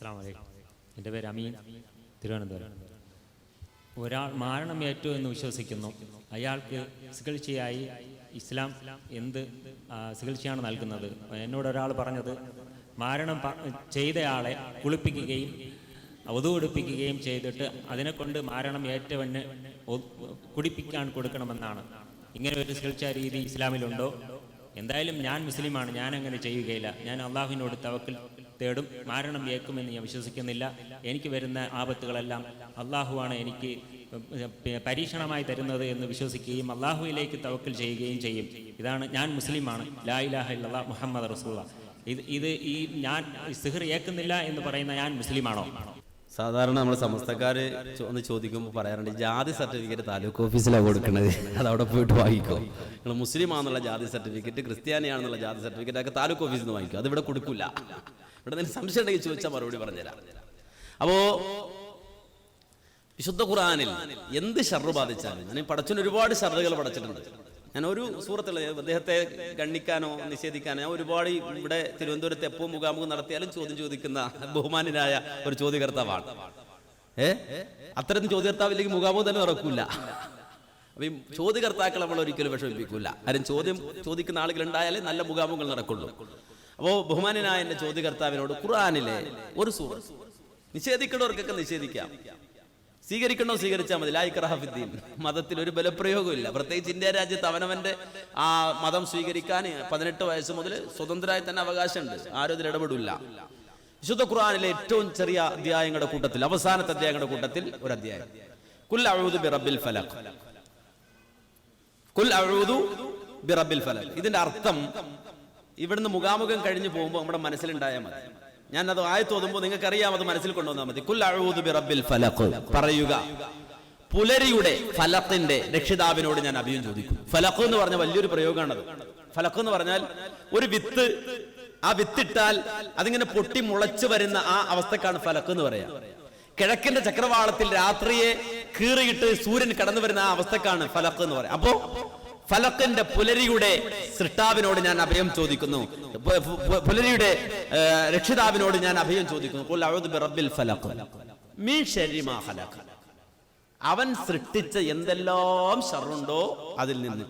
അസ്സാം എന്റെ പേര് അമീൻ തിരുവനന്തപുരം. ഒരാൾ മാരണം ഏറ്റു എന്ന് വിശ്വസിക്കുന്നു. അയാൾക്ക് ചികിത്സയായി ഇസ്ലാം എന്ത് ചികിത്സയാണ് നൽകുന്നത്. എന്നോട് ഒരാൾ പറഞ്ഞത് മാരണം ചെയ്തയാളെ കുളിപ്പിക്കുകയും ഒതുവെടുപ്പിക്കുകയും ചെയ്തിട്ട് അതിനെക്കൊണ്ട് മാരണം ഏറ്റവന് കുടിപ്പിക്കാൻ കൊടുക്കണമെന്നാണ്. ഇങ്ങനെ ഒരു ചികിത്സാ രീതി ഇസ്ലാമിലുണ്ടോ? എന്തായാലും ഞാൻ മുസ്ലിമാണ് ഞാൻ അങ്ങനെ ചെയ്യുകയില്ല. ഞാൻ അള്ളാഹുവിനോട് തവക്കിൽ തേടും മരണം ഏക്കുമെന്ന് ഞാൻ വിശ്വസിക്കുന്നില്ല. എനിക്ക് വരുന്ന ആപത്തുകളെല്ലാം അള്ളാഹുവാണ് എനിക്ക് പരീക്ഷണമായി തരുന്നത് എന്ന് വിശ്വസിക്കുകയും അള്ളാഹുവിലേക്ക് തവക്കൽ ചെയ്യുകയും ചെയ്യും. ഇതാണ് ഞാൻ മുസ്ലിമാണ്. ലാ ഇലാഹ ഇല്ലല്ലാഹ് മുഹമ്മദ് റസൂള്ള ഇത് ഇത് ഈ ഞാൻ സിഹർ ഏക്കുന്നില്ല എന്ന് പറയുന്ന ഞാൻ മുസ്ലിമാണോ? സാധാരണ നമ്മൾ സമസ്തക്കാര് ഒന്ന് ചോദിക്കുമ്പോൾ പറയാറുണ്ട് ജാതി സർട്ടിഫിക്കറ്റ് താലൂക്ക് ഓഫീസിലാണ് കൊടുക്കുന്നത് അത് അവിടെ പോയിട്ട് വാങ്ങിക്കോ. നിങ്ങൾ മുസ്ലിം ആണെന്നുള്ള ജാതി സർട്ടിഫിക്കറ്റ് ക്രിസ്ത്യാനിയാണെന്നുള്ള ജാതി സർട്ടിഫിക്കറ്റ് ഒക്കെ താലൂക്ക് ഓഫീസിൽ നിന്ന് വാങ്ങിക്കും. അത് ഇവിടെ കൊടുക്കില്ല ഇവിടെ നിന്ന് സംശയം ഉണ്ടെങ്കിൽ ചോദിച്ചാൽ മറുപടി പറഞ്ഞുതരാം. അപ്പോ വിശുദ്ധ ഖുറാനിൽ എന്ത് ഷർറ് ബാധിച്ചാലും ഞാൻ പടച്ചിന് ഒരുപാട് ഷർറുകൾ പടച്ചിട്ടുണ്ട്. ഞാൻ ഒരു സൂറത്തുള്ള അദ്ദേഹത്തെ ഗണ്ണിക്കാനോ നിഷേധിക്കാനോ ഞാൻ ഒരുപാട് ഇവിടെ തിരുവനന്തപുരത്ത് എപ്പോഴും മുഖാമുഖം നടത്തിയാലും ചോദ്യം ചോദിക്കുന്ന ബഹുമാനായ ഒരു ചോദ്യകർത്താവാണ്. ഏ? അത്തരം ചോദ്യകർത്താവില്ലെങ്കിൽ മുഖാമുഖം തന്നെ ഇറക്കൂല. ഈ ചോദ്യകർത്താക്കൾ നമ്മൾ ഒരിക്കലും വിഷമിപ്പിക്കൂല. ആരും ചോദ്യം ചോദിക്കുന്ന ആളുകൾ ഉണ്ടായാലേ നല്ല മുഖാമുഖങ്ങൾ നടക്കുള്ളൂ. അപ്പോ ബഹുമാനായ എന്റെ ചോദ്യകർത്താവിനോട് ഖുർആാനിലെ ഒരു സൂറ. നിഷേധിക്കണവർക്കൊക്കെ നിഷേധിക്കാം. സ്വീകരിക്കണോ സ്വീകരിച്ചാൽ മതി. ലായിക്കറഹഫിദ്ദീൻ മതത്തിൽ ഒരു ബലപ്രയോഗമില്ല പ്രത്യേകിച്ച് ഇന്ത്യ രാജ്യത്ത് അവനവന്റെ ആ മതം സ്വീകരിക്കാൻ പതിനെട്ട് വയസ്സ് മുതൽ സ്വതന്ത്രമായി തന്നെ അവകാശമുണ്ട്. ആരും ഇടപെടില്ല. വിശുദ്ധ ഖുർആാനിലെ ഏറ്റവും ചെറിയ അധ്യായങ്ങളുടെ കൂട്ടത്തിൽ അവസാനത്തെ അധ്യായങ്ങളുടെ കൂട്ടത്തിൽ ഒരു അധ്യായം. കുൽ അഴുതു ബിറബിൽ ഫലഖ് കുൽ അഴുതു ബിറബിൽ ഫലഖ് ഇതിന്റെ അർത്ഥം ഇവിടുന്ന് മുഖാമുഖം കഴിഞ്ഞു പോകുമ്പോൾ നമ്മുടെ മനസ്സിലുണ്ടായാൽ മതി. ഞാൻ അത് ആയത്ത് നിങ്ങൾക്ക് അറിയാം അത് മനസ്സിൽ കൊണ്ടുവന്നാൽ മതി. ബിറബ്ബിൽ ഫലഖ്. പറയുക. പുലരിയുടെ ഫലത്തിന്റെ രക്ഷിതാവിനോട് ഞാൻ അഭിയം ചോദിക്കും. ഫലഖ് എന്ന് പറഞ്ഞ വലിയൊരു പ്രയോഗമാണത് ഫലഖ് എന്ന് പറഞ്ഞാൽ ഒരു വിത്ത് ആ വിത്തിട്ടാൽ അതിങ്ങനെ പൊട്ടി മുളച്ചു വരുന്ന ആ അവസ്ഥക്കാണ് ഫലഖ് എന്ന് പറയാം. കിഴക്കിന്റെ ചക്രവാളത്തിൽ രാത്രിയെ കീറിയിട്ട് സൂര്യൻ കടന്നു വരുന്ന ആ അവസ്ഥക്കാണ് ഫലഖ് എന്ന് പറയാം. അപ്പോ ഫലക്കിന്റെ പുലരിയുടെ സൃഷ്ടാവിനോട് ഞാൻ അഭയം ചോദിക്കുന്നു. പുലരിയുടെ രക്ഷിതാവിനോട് ഞാൻ അഭയം ചോദിക്കുന്നു. ബിറബ്ബിൽ ഫലഖ് അവൻ സൃഷ്ടിച്ച എന്തെല്ലാം ഷറുണ്ടോ അതിൽ നിന്ന്.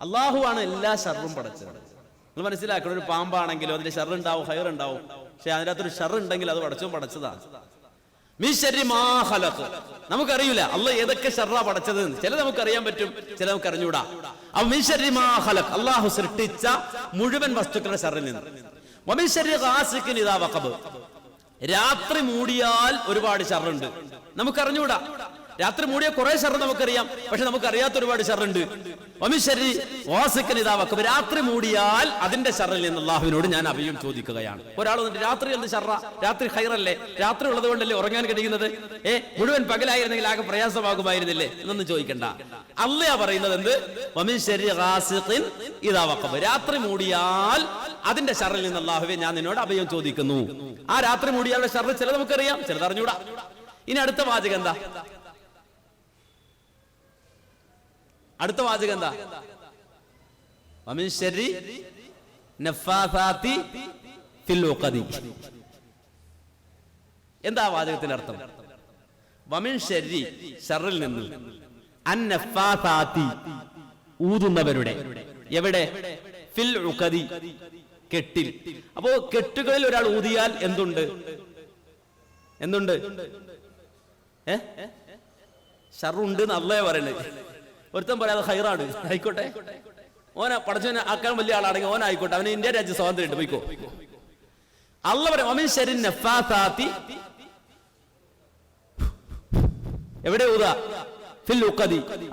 അള്ളാഹുവാണ് എല്ലാ ഷറും പടച്ചത് നിങ്ങൾ മനസ്സിലാക്കണം ഒരു പാമ്പാണെങ്കിലും അതിൽ ഹയർ ഉണ്ടാവും പക്ഷെ അതിനകത്തൊരു ഷർ ഉണ്ടെങ്കിൽ അത് പടച്ചും പടച്ചതാണ്. നമുക്കറിയില്ല അല്ല ഏതൊക്കെ ഷർറാ പടച്ചത്. ചില നമുക്കറിയാൻ പറ്റും ചില നമുക്ക് അറിഞ്ഞൂടാ. അള്ളാഹു സൃഷ്ടിച്ച മുഴുവൻ വസ്തുക്കളുടെ ഷറിൽ നിന്ന്. രാത്രി മൂടിയാൽ ഒരുപാട് ഷറുണ്ട് നമുക്കറിഞ്ഞൂടാ രാത്രി മൂടിയ കുറെ ഷർ നമുക്കറിയാം. പക്ഷെ നമുക്ക് അറിയാത്ത ഒരുപാട് ഷറുണ്ട് വാസിക്കൻ ഇതാവക്കും രാത്രി മൂടിയാൽ അതിന്റെ ഷറിൽ നിന്ന് അള്ളാഹുവിനോട് ഞാൻ അഭയം ചോദിക്കുകയാണ്. ഒരാൾ വന്നിട്ട് രാത്രി എന്ത് ഷറ രാത്രി ഹൈറല്ലേ രാത്രി ഉള്ളത് കൊണ്ടല്ലേ ഉറങ്ങാൻ കഴിയുന്നത് ഏ മുഴുവൻ പകലായിരുന്നെങ്കിൽ ആകെ പ്രയാസമാകുമായിരുന്നില്ലേ? എന്നൊന്നും ചോദിക്കണ്ട. അല്ലയാ പറയുന്നത് എന്ത്? ഒമിശരി ഗാസിഖിൻ ഇദാ വഖബ്. രാത്രി മൂടിയാൽ അതിന്റെ ഷറിൽ നിന്ന് അള്ളാഹുവെ ഞാൻ നിന്നോട് അഭയം ചോദിക്കുന്നു. ആ രാത്രി മൂടിയാലുള്ള ഷറിൽ ചില നമുക്കറിയാം ചിലത് അറിഞ്ഞൂടാ ഇനി അടുത്ത വാചകം എന്താ? അടുത്ത വാചകം എന്താ? ഉഖദി. എന്താ വാചകത്തിന്റെ അർത്ഥം? വമിൻ ശർരി ഷറിൽ നിന്ന്. അൻ നഫാസാത്തി ഊതുന്നവരുടെ. എവിടെ? ഫിൽ ഉഖദി. കെട്ടിൽ. അപ്പോ കെട്ടുകളിൽ ഒരാൾ ഊതിയാൽ എന്തുണ്ട്? എന്തുണ്ട്? ഏ? ഷറുണ്ട് അള്ളയെ പറയണത് ഒരുത്തൻ പറയാം അത് ഹൈറാണ്. ആയിക്കോട്ടെ. ഓന പഠിച്ചു ആക്കാൻ വലിയ ആളാണെങ്കിൽ ഓൻ ആയിക്കോട്ടെ. അവന് ഇന്ത്യ രാജ്യ സ്വാതന്ത്ര്യം ഉണ്ട് പോയിക്കോ. അള്ള പറയാം എവിടെ ഊതാ? ഫിൽ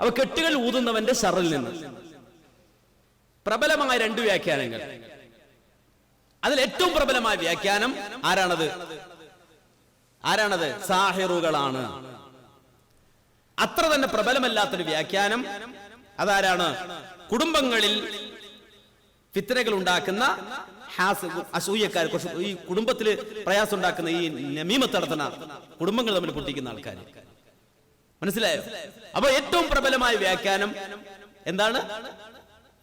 അവ കെട്ടുകൾ ഊതുന്നവന്റെ ഷറിൽ നിന്ന്. പ്രബലമായ രണ്ട് വ്യാഖ്യാനങ്ങൾ. അതിൽ ഏറ്റവും പ്രബലമായ വ്യാഖ്യാനം ആരാണത്? ആരാണത്? സാഹിറുകളാണ്. അത്ര തന്നെ പ്രബലമല്ലാത്തൊരു വ്യാഖ്യാനം. അതാരാണ്? കുടുംബങ്ങളിൽ ഫിത്തനകൾ ഉണ്ടാക്കുന്ന ഹാസ് അസൂയക്കാർ ഈ കുടുംബത്തിൽ പ്രയാസം ഉണ്ടാക്കുന്ന ഈ നമീമത്ത് നടത്തുന്ന കുടുംബങ്ങൾ തമ്മിൽ പൊട്ടിക്കുന്ന ആൾക്കാർ. മനസ്സിലായോ? അപ്പൊ ഏറ്റവും പ്രബലമായ വ്യാഖ്യാനം എന്താണ്?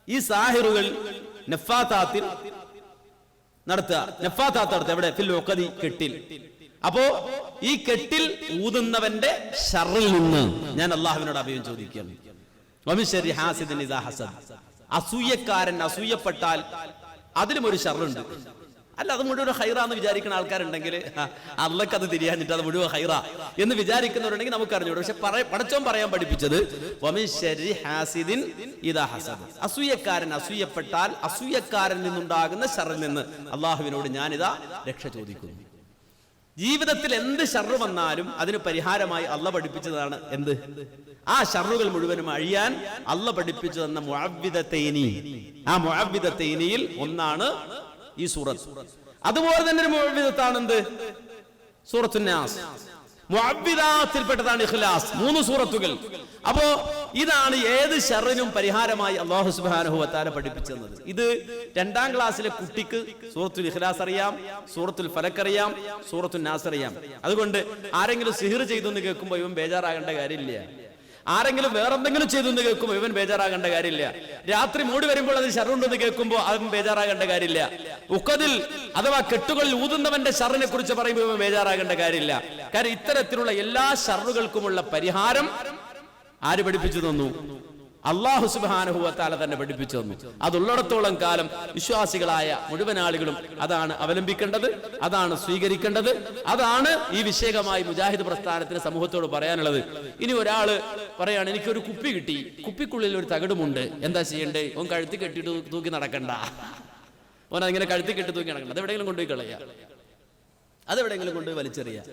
ഈ സാഹിറുകൾ നഫാത്താത്തിൽ നടത്തുക. നഫാത്താത്ത് നടത്തുക. എവിടെ? ഫിൽ ഒക്കതി കെട്ടിൽ. അപ്പോ ഈ കെട്ടിൽ ഊതുന്നവന്റെ ഷറിൽ നിന്ന് ഞാൻ അള്ളാഹുവിനോട് അഭയം ചോദിക്കുകയാണ് അസൂയക്കാരൻ അസൂയപ്പെട്ടാൽ അതിലും ഒരു ഷറുണ്ട്. അല്ല അത് മുഴുവൻ ഹൈറാന്ന് വിചാരിക്കുന്ന ആൾക്കാരുണ്ടെങ്കിൽ അള്ളക്ക് അത് തിരിയാഞ്ഞിട്ട് അത് മുഴുവൻ ഹൈറ എന്ന് വിചാരിക്കുന്നവരുണ്ടെങ്കിൽ നമുക്ക് അറിഞ്ഞൂടും പക്ഷെ പടച്ചോൻ പറയാൻ പഠിപ്പിച്ചത് അസൂയക്കാരൻ അസൂയപ്പെട്ടാൽ അസൂയക്കാരൻ നിന്നുണ്ടാകുന്ന ഷറിൽ നിന്ന് അള്ളാഹുവിനോട് ഞാനിതാ രക്ഷ ചോദിക്കുന്നു. ജീവിതത്തിൽ എന്ത് ഷർറ് വന്നാലും അതിന് പരിഹാരമായി അള്ള പഠിപ്പിച്ചതാണ് എന്ത്? ആ ഷർറുകൾ മുഴുവനും അഴിയാൻ അള്ള പഠിപ്പിച്ചു തന്ന മുഅവ്വിദ തൈനി ആ മുഅവ്വിദ തൈനിയിൽ ഒന്നാണ് ഈ സൂറത്ത്. അതുപോലെ തന്നെ ഒരു മുഅവ്വിദത്താണ് എന്ത്? സൂറത്തുന്നാസ് മുഅവ്വിദാത്തിൽപ്പെട്ടതാണ് ഇഖ്ലാസ്. മൂന്ന് സൂറത്തുകൾ. അപ്പോ ഇതാണ് ഏത് ഷറിനും പരിഹാരമായി അള്ളാഹു വ തആല തന്നത് ഇത് രണ്ടാം ക്ലാസ്സിലെ കുട്ടിക്ക് സൂറത്തുൽ ഇഖ്ലാസ് അറിയാം സൂറത്തുൽ ഫലക്ക് അറിയാം സൂറത്തുൽ നാസ് അറിയാം. അതുകൊണ്ട് ആരെങ്കിലും സിഹിർ ചെയ്തു എന്ന് കേൾക്കുമ്പോൾ ഇവൻ ബേജാറാകേണ്ട കാര്യമില്ല. ആരെങ്കിലും വേറെന്തെങ്കിലും ചെയ്തു എന്ന് കേൾക്കുമ്പോൾ ഇവൻ ബേജാറാകേണ്ട കാര്യമില്ല. രാത്രി മൂടി വരുമ്പോൾ അതിന് ഷറുണ്ടെന്ന് കേൾക്കുമ്പോൾ അവൻ ബേജാറാകേണ്ട കാര്യമില്ല. ഉക്കതിൽ അഥവാ കെട്ടുകളിൽ ഊതുന്നവന്റെ ഷറിനെ കുറിച്ച് പറയുമ്പോൾ ഇവൻ ബേജാറാകേണ്ട കാര്യമില്ല. കാരണം ഇത്തരത്തിലുള്ള എല്ലാ ഷറുകൾക്കുമുള്ള പരിഹാരം ആര് പഠിപ്പിച്ചു തന്നു? അള്ളാഹു സുബാനുഭവത്താല തന്നെ പഠിപ്പിച്ചു തന്നു. അതുള്ളിടത്തോളം കാലം വിശ്വാസികളായ മുഴുവൻ ആളുകളും അതാണ് അവലംബിക്കേണ്ടത് അതാണ് സ്വീകരിക്കേണ്ടത് അതാണ് ഈ വിഷയകമായി മുജാഹിദ് പ്രസ്ഥാനത്തിന് സമൂഹത്തോട് പറയാനുള്ളത്. ഇനി ഒരാൾ പറയാണ് എനിക്കൊരു കുപ്പി കിട്ടി. കുപ്പിക്കുള്ളിൽ ഒരു തകിടുമുണ്ട്. എന്താ ചെയ്യണ്ടേ? ഓൻ കഴുത്തി കെട്ടിട്ട് തൂക്കി നടക്കണ്ട. ഓൻ അതിങ്ങനെ കഴുത്തി കെട്ടി തൂക്കി നടക്കണ്ട. അത് അതെവിടെയെങ്കിലും കൊണ്ടുപോയി കളയാ. അതെവിടെയെങ്കിലും കൊണ്ടുപോയി വലിച്ചെറിയാ.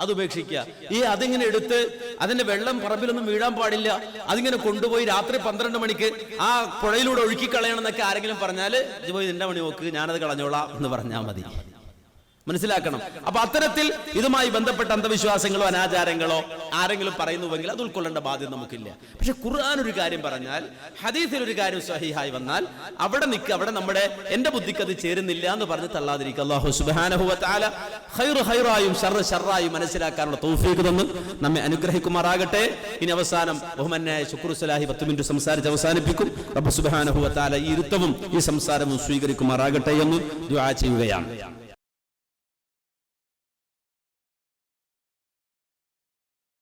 അത് ഉപേക്ഷിക്കുക. ഈ അതിങ്ങനെ എടുത്ത് അതിന്റെ വെള്ളം പറമ്പിലൊന്നും വീഴാൻ പാടില്ല. അതിങ്ങനെ കൊണ്ടുപോയി രാത്രി പന്ത്രണ്ട് മണിക്ക് ആ പുഴയിലൂടെ ഒഴുക്കി കളയണം എന്നൊക്കെ ആരെങ്കിലും പറഞ്ഞാൽ ഇത് പോയി നിന്റെ മണി നോക്ക് ഞാനത് കളഞ്ഞോളാം എന്ന് പറഞ്ഞാൽ മതി. മനസ്സിലാക്കണം. അപ്പൊ അത്തരത്തിൽ ഇതുമായി ബന്ധപ്പെട്ട അന്ധവിശ്വാസങ്ങളോ അനാചാരങ്ങളോ ആരെങ്കിലും പറയുന്നുവെങ്കിൽ അത് ഉൾക്കൊള്ളേണ്ട ബാധ്യത നമുക്കില്ല. പക്ഷെ ഖുർആൻ ഒരു കാര്യം പറഞ്ഞാൽ ഹദീസിൽ ഒരു കാര്യം സഹിഹായി വന്നാൽ അവിടെ നിൽക്കുക അവിടെ നമ്മുടെ എന്റെ ബുദ്ധിക്ക് അത് ചേരുന്നില്ല എന്ന് പറഞ്ഞ് തള്ളാതിരിക്കുക. അള്ളാഹു തആല ഖൈറു ഖൈറായും ഷർറ് ഷർറായും മനസ്സിലാക്കാനുള്ള തൗഫീഖ് തന്ന്. നമ്മെ അനുഗ്രഹിക്കുമാറാകട്ടെ. ഇനി അവസാനം ബഹുമന്യായ ശുക്രു സലാഹി പത്ത് മിനിറ്റ് സംസാരിച്ച് അവസാനിപ്പിക്കും. റബ്ബ് തആല ഈ ഇരുത്തവും ഈ സംസാരവും സ്വീകരിക്കുമാറാകട്ടെ എന്ന് ദുആ ചെയ്യുകയാണ്.